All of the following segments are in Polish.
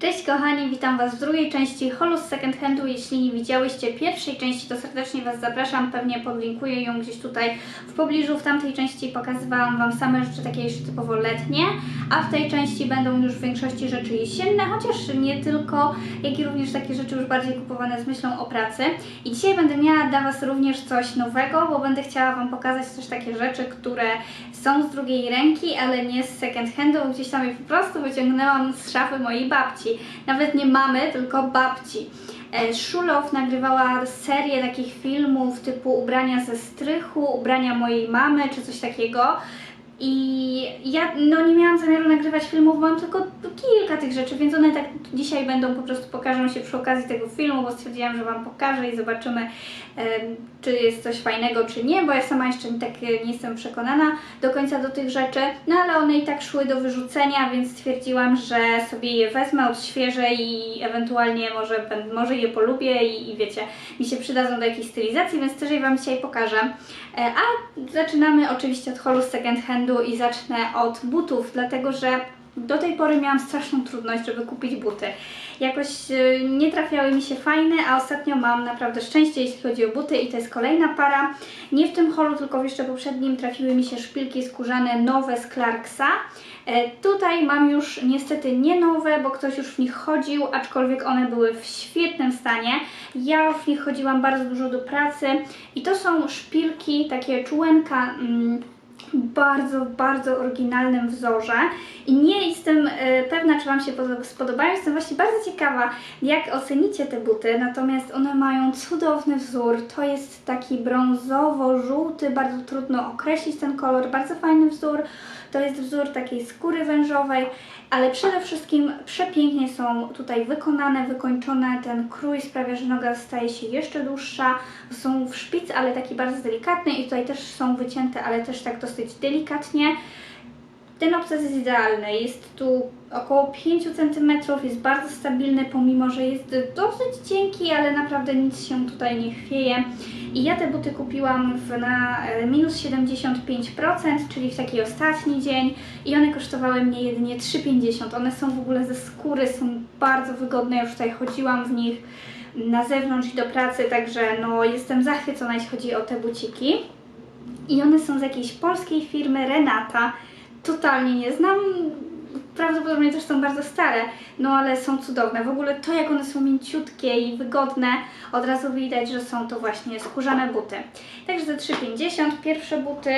Cześć kochani, witam Was w drugiej części Holu z Second Handu. Jeśli nie widziałyście pierwszej części, to serdecznie Was zapraszam. Pewnie podlinkuję ją gdzieś tutaj w pobliżu. W tamtej części pokazywałam Wam same rzeczy takie jeszcze typowo letnie, a w tej części będą już w większości rzeczy jesienne, chociaż nie tylko, jak i również takie rzeczy już bardziej kupowane z myślą o pracy. I dzisiaj będę miała dla Was również coś nowego, bo będę chciała Wam pokazać też takie rzeczy, które są z drugiej ręki, ale nie z second handu, gdzieś tam je po prostu wyciągnęłam z szafy mojej babci. Nawet nie mamy, tylko babci. E, Szulow nagrywała serię takich filmów typu ubrania ze strychu, ubrania mojej mamy czy coś takiego. I ja no nie miałam zamiaru nagrywać filmów, mam tylko kilka tych rzeczy, więc one tak dzisiaj będą po prostu pokażą się przy okazji tego filmu, bo stwierdziłam, że Wam pokażę i zobaczymy, czy jest coś fajnego, czy nie, bo ja sama jeszcze tak nie jestem przekonana do końca do tych rzeczy, no ale one i tak szły do wyrzucenia, więc stwierdziłam, że sobie je wezmę, odświeżę i ewentualnie może, może je polubię i, i wiecie, mi się przydadzą do jakiejś stylizacji, więc też je Wam dzisiaj pokażę. E, A zaczynamy oczywiście od holu second handu i zacznę od butów, dlatego że do tej pory miałam straszną trudność, żeby kupić buty. Jakoś e, nie trafiały mi się fajne, a ostatnio mam naprawdę szczęście, jeśli chodzi o buty i to jest kolejna para. Nie w tym holu, tylko w jeszcze poprzednim trafiły mi się szpilki skórzane nowe z Clarksa. E, Tutaj mam już niestety nie nowe, bo ktoś już w nich chodził, aczkolwiek one były w świetnym stanie. Ja w nich chodziłam bardzo dużo do pracy i to są szpilki, takie czułenka. Mm, bardzo, bardzo oryginalnym wzorze i nie jestem e, pewna, czy Wam się podo- spodobają. Jestem właśnie bardzo ciekawa, jak ocenicie te buty, natomiast one mają cudowny wzór. To jest taki brązowo-żółty, bardzo trudno określić ten kolor, bardzo fajny wzór. To jest wzór takiej skóry wężowej, ale przede wszystkim przepięknie są tutaj wykonane, wykończone. Ten krój sprawia, że noga staje się jeszcze dłuższa. Są w szpic, ale taki bardzo delikatny i tutaj też są wycięte, ale też tak dosyć delikatnie. Ten obcas jest idealny. Jest tu około 5 cm, jest bardzo stabilny, pomimo że jest dosyć cienki, ale naprawdę nic się tutaj nie chwieje. I ja te buty kupiłam w, na e, minus 75%, czyli w taki ostatni dzień i one kosztowały mnie jedynie 3,50. One są w ogóle ze skóry, są bardzo wygodne, już tutaj chodziłam w nich na zewnątrz i do pracy, także no jestem zachwycona, jeśli chodzi o te buciki. I one są z jakiejś polskiej firmy Renata. Totalnie nie znam. Prawdopodobnie też są bardzo stare, no ale są cudowne. W ogóle to, jak one są mięciutkie i wygodne, od razu widać, że są to właśnie skórzane buty. Także za 3,50 pierwsze buty.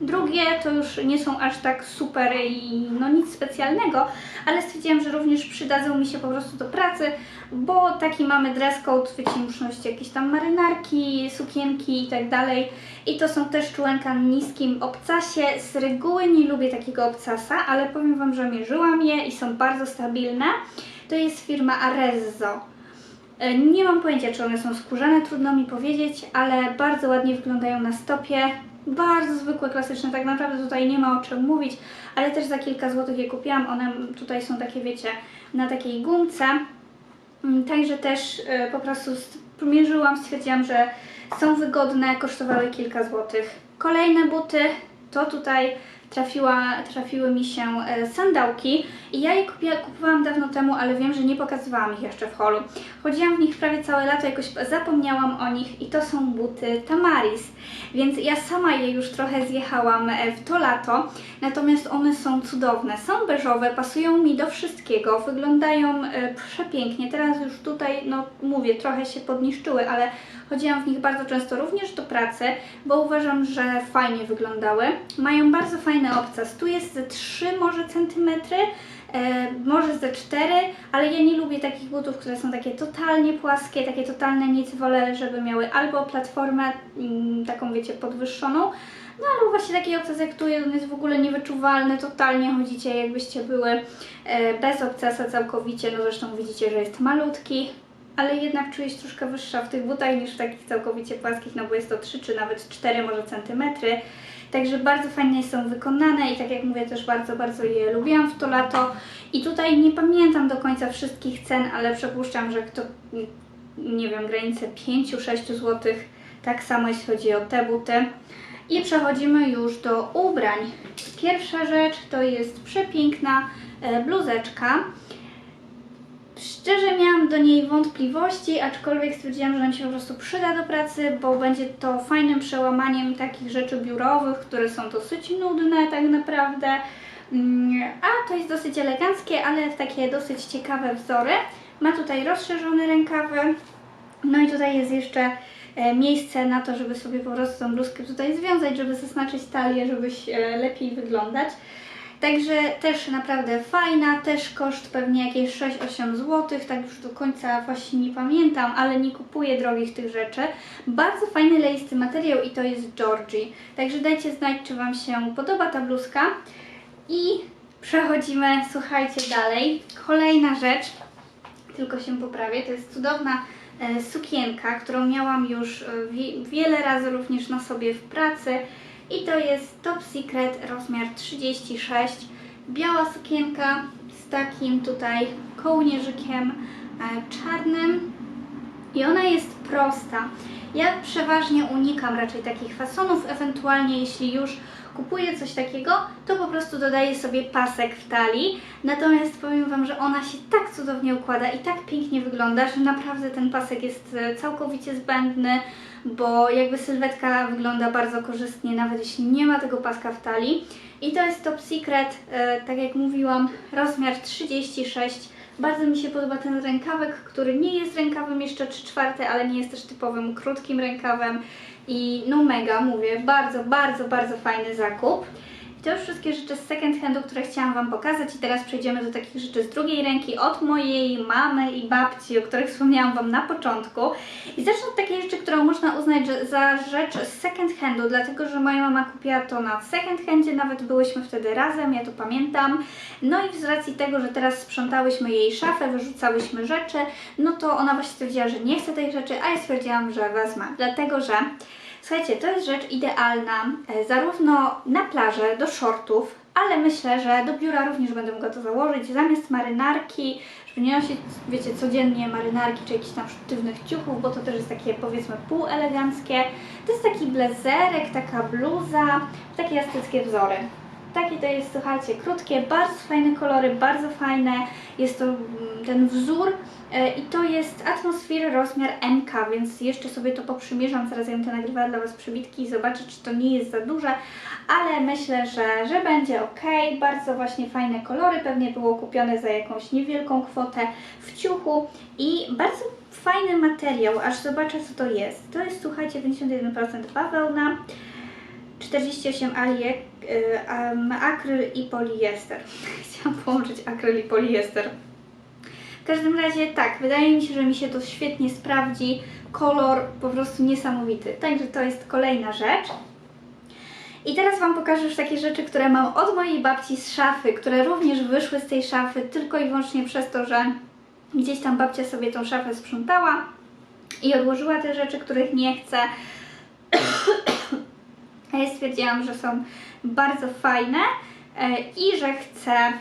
Drugie to już nie są aż tak super i no nic specjalnego, ale stwierdziłam, że również przydadzą mi się po prostu do pracy, bo taki mamy dress code, być jakieś tam marynarki, sukienki i tak dalej. I to są też czułenka niskim obcasie. Z reguły nie lubię takiego obcasa, ale powiem Wam, że mierzyłam je i są bardzo stabilne. To jest firma Arezzo. E, Nie mam pojęcia, czy one są skórzane, trudno mi powiedzieć, ale bardzo ładnie wyglądają na stopie. Bardzo zwykłe, klasyczne, tak naprawdę tutaj nie ma o czym mówić, ale też za kilka złotych je kupiłam. One tutaj są takie, wiecie, na takiej gumce. Mm, Także też e, po prostu st- mierzyłam, stwierdziłam, że są wygodne, kosztowały kilka złotych. Kolejne buty to tutaj trafiła, trafiły mi się e, sandałki i ja je kupowałam dawno temu, ale wiem, że nie pokazywałam ich jeszcze w holu. Chodziłam w nich prawie całe lato, jakoś zapomniałam o nich i to są buty Tamaris, więc ja sama je już trochę zjechałam e, w to lato, natomiast one są cudowne, są beżowe, pasują mi do wszystkiego, wyglądają e, przepięknie. Teraz już tutaj, no mówię, trochę się podniszczyły, ale chodziłam w nich bardzo często również do pracy, bo uważam, że fajnie wyglądały. Mają bardzo fajny obcas. Tu jest ze 3 może centymetry, e, może ze 4, ale ja nie lubię takich butów, które są takie totalnie płaskie, takie totalne nic. Wolę, żeby miały albo platformę mm, taką, wiecie, podwyższoną, no albo właśnie taki obcas jak tu, on jest w ogóle niewyczuwalny, totalnie chodzicie jakbyście były e, bez obcasa całkowicie, no zresztą widzicie, że jest malutki, ale jednak czuję się troszkę wyższa w tych butach niż w takich całkowicie płaskich, no bo jest to 3 czy nawet 4 może centymetry. Także bardzo fajnie są wykonane i tak jak mówię też bardzo, bardzo je lubiłam w to lato. I tutaj nie pamiętam do końca wszystkich cen, ale przypuszczam, że kto, nie wiem, granice 5-6 zł, tak samo jeśli chodzi o te buty. I przechodzimy już do ubrań. Pierwsza rzecz to jest przepiękna e, bluzeczka. Szczerze miałam do niej wątpliwości, aczkolwiek stwierdziłam, że nam się po prostu przyda do pracy, bo będzie to fajnym przełamaniem takich rzeczy biurowych, które są dosyć nudne tak naprawdę. Mm, A to jest dosyć eleganckie, ale w takie dosyć ciekawe wzory. Ma tutaj rozszerzone rękawy. No i tutaj jest jeszcze e, miejsce na to, żeby sobie po prostu tą bluzkę tutaj związać, żeby zaznaczyć talię, żebyś e, lepiej wyglądać. Także też naprawdę fajna, też koszt pewnie jakieś 6-8 zł, tak już do końca właśnie nie pamiętam, ale nie kupuję drogich tych rzeczy. Bardzo fajny leisty materiał i to jest Georgie. Także dajcie znać, czy Wam się podoba ta bluzka. I przechodzimy, słuchajcie, dalej. Kolejna rzecz, tylko się poprawię, to jest cudowna e, sukienka, którą miałam już e, wie, wiele razy również na sobie w pracy. I to jest Top Secret rozmiar 36. Biała sukienka z takim tutaj kołnierzykiem e, czarnym. I ona jest prosta. Ja przeważnie unikam raczej takich fasonów, ewentualnie jeśli już kupuję coś takiego, to po prostu dodaję sobie pasek w talii. Natomiast powiem Wam, że ona się tak cudownie układa i tak pięknie wygląda, że naprawdę ten pasek jest e, całkowicie zbędny, bo jakby sylwetka wygląda bardzo korzystnie, nawet jeśli nie ma tego paska w talii. I to jest Top Secret, e, tak jak mówiłam, rozmiar 36. Bardzo mi się podoba ten rękawek, który nie jest rękawem jeszcze 3 czwarte, ale nie jest też typowym krótkim rękawem. I no mega, mówię, bardzo, bardzo, bardzo fajny zakup. To już wszystkie rzeczy z second handu, które chciałam Wam pokazać i teraz przejdziemy do takich rzeczy z drugiej ręki od mojej mamy i babci, o których wspomniałam Wam na początku. I zacznę od takiej rzeczy, którą można uznać za rzecz z second handu, dlatego że moja mama kupiła to na second handzie, nawet byłyśmy wtedy razem, ja to pamiętam. No i z racji tego, że teraz sprzątałyśmy jej szafę, wyrzucałyśmy rzeczy, no to ona właśnie stwierdziła, że nie chce tej rzeczy, a ja stwierdziłam, że wezmę, dlatego że Słuchajcie, to jest rzecz idealna e, zarówno na plażę, do shortów, ale myślę, że do biura również będę mogła to założyć zamiast marynarki, żeby nie nosić, wiecie, codziennie marynarki czy jakichś tam sztywnych ciuchów, bo to też jest takie powiedzmy półeleganckie. To jest taki blazerek, taka bluza, takie astyckie wzory. Takie to jest, słuchajcie, krótkie, bardzo fajne kolory, bardzo fajne. Jest to mm, ten wzór i to jest atmosfera rozmiar MK, więc jeszcze sobie to poprzymierzam. Zaraz ja będę nagrywała dla Was przybitki i zobaczę, czy to nie jest za duże, ale myślę, że, że będzie ok. Bardzo właśnie fajne kolory, pewnie było kupione za jakąś niewielką kwotę w ciuchu i bardzo fajny materiał, aż zobaczę co to jest. To jest, słuchajcie, 51% bawełna. 48 aliek, y, um, akryl i poliester. Chciałam połączyć akryl i poliester. W każdym razie tak, wydaje mi się, że mi się to świetnie sprawdzi. Kolor po prostu niesamowity. Także to jest kolejna rzecz. I teraz Wam pokażę już takie rzeczy, które mam od mojej babci z szafy, które również wyszły z tej szafy tylko i wyłącznie przez to, że gdzieś tam babcia sobie tą szafę sprzątała i odłożyła te rzeczy, których nie chce. A ja stwierdziłam, że są bardzo fajne e, i że chcę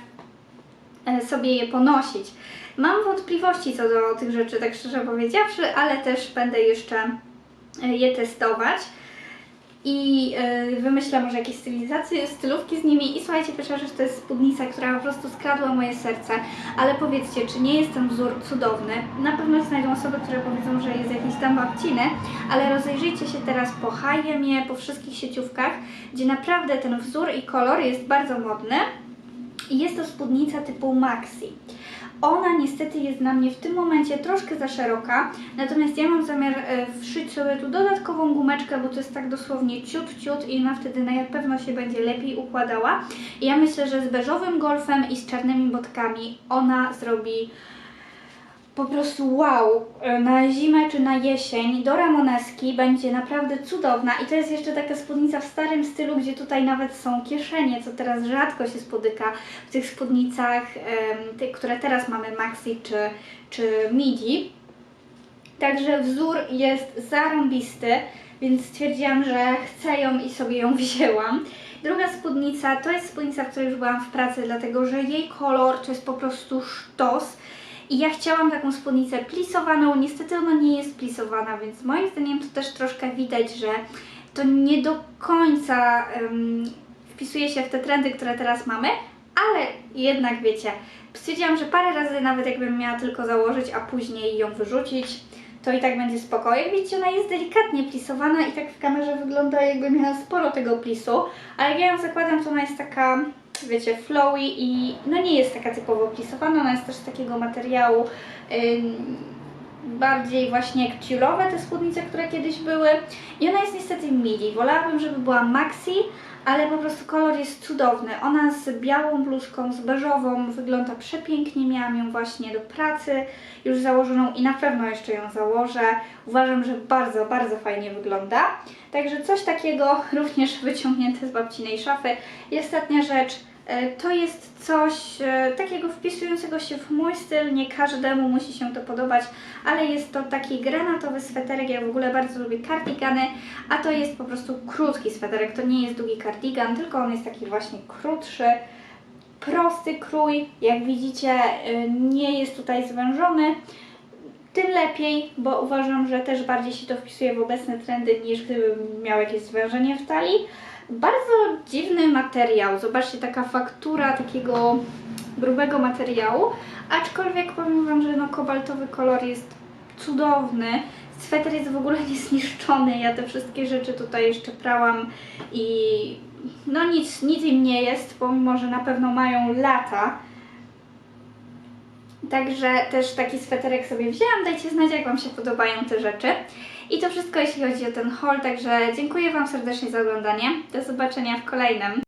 e, sobie je ponosić. Mam wątpliwości co do tych rzeczy, tak szczerze powiedziawszy, ale też będę jeszcze e, je testować i wymyślę może jakieś stylizacje, stylówki z nimi. I słuchajcie, pierwsza rzecz to jest spódnica, która po prostu skradła moje serce. Ale powiedzcie, czy nie jest ten wzór cudowny? Na pewno znajdą osoby, które powiedzą, że jest jakiś tam babciny, ale rozejrzyjcie się teraz po H&M, po wszystkich sieciówkach, gdzie naprawdę ten wzór i kolor jest bardzo modny. I jest to spódnica typu maxi. Ona niestety jest na mnie w tym momencie troszkę za szeroka, natomiast ja mam zamiar e, wszyć sobie tu dodatkową gumeczkę, bo to jest tak dosłownie ciut, ciut i ona wtedy na pewno się będzie lepiej układała. I ja myślę, że z beżowym golfem i z czarnymi botkami ona zrobi po prostu wow, na zimę czy na jesień do ramoneski będzie naprawdę cudowna i to jest jeszcze taka spódnica w starym stylu, gdzie tutaj nawet są kieszenie, co teraz rzadko się spotyka w tych spódnicach, tych, które teraz mamy maxi czy, czy midi. Także wzór jest zarąbisty, więc stwierdziłam, że chcę ją i sobie ją wzięłam. Druga spódnica to jest spódnica, w której już byłam w pracy, dlatego że jej kolor to jest po prostu sztos. I ja chciałam taką spódnicę plisowaną, niestety ona nie jest plisowana, więc moim zdaniem to też troszkę widać, że to nie do końca um, wpisuje się w te trendy, które teraz mamy, ale jednak wiecie, stwierdziłam, że parę razy nawet jakbym miała tylko założyć, a później ją wyrzucić, to i tak będzie spoko. Jak widzicie, ona jest delikatnie plisowana i tak w kamerze wygląda jakby miała sporo tego plisu, ale jak ja ją zakładam, to ona jest taka, wiecie, flowy i no nie jest taka typowo plisowana, ona jest też z takiego materiału bardziej właśnie jak ciulowe te spódnice, które kiedyś były i ona jest niestety midi. Wolałabym, żeby była maxi, ale po prostu kolor jest cudowny. Ona z białą bluzką, z beżową wygląda przepięknie. Miałam ją właśnie do pracy już założoną i na pewno jeszcze ją założę. Uważam, że bardzo, bardzo fajnie wygląda. Także coś takiego również wyciągnięte z babcinej szafy. I ostatnia rzecz, to jest coś e, takiego wpisującego się w mój styl. Nie każdemu musi się to podobać, ale jest to taki granatowy sweterek. Ja w ogóle bardzo lubię kardigany, a to jest po prostu krótki sweterek. To nie jest długi kardigan, tylko on jest taki właśnie krótszy. Prosty krój, jak widzicie, y, nie jest tutaj zwężony. Tym lepiej, bo uważam, że też bardziej się to wpisuje w obecne trendy niż gdybym miał jakieś zwężenie w talii. Bardzo dziwny materiał. Zobaczcie, taka faktura takiego grubego materiału, aczkolwiek powiem Wam, że no kobaltowy kolor jest cudowny. Sweter jest w ogóle niezniszczony. Ja te wszystkie rzeczy tutaj jeszcze prałam i no nic, nic im nie jest, pomimo, że na pewno mają lata. Także też taki sweterek sobie wzięłam. Dajcie znać, jak Wam się podobają te rzeczy. I to wszystko, jeśli chodzi o ten haul. Także dziękuję Wam serdecznie za oglądanie. Do zobaczenia w kolejnym.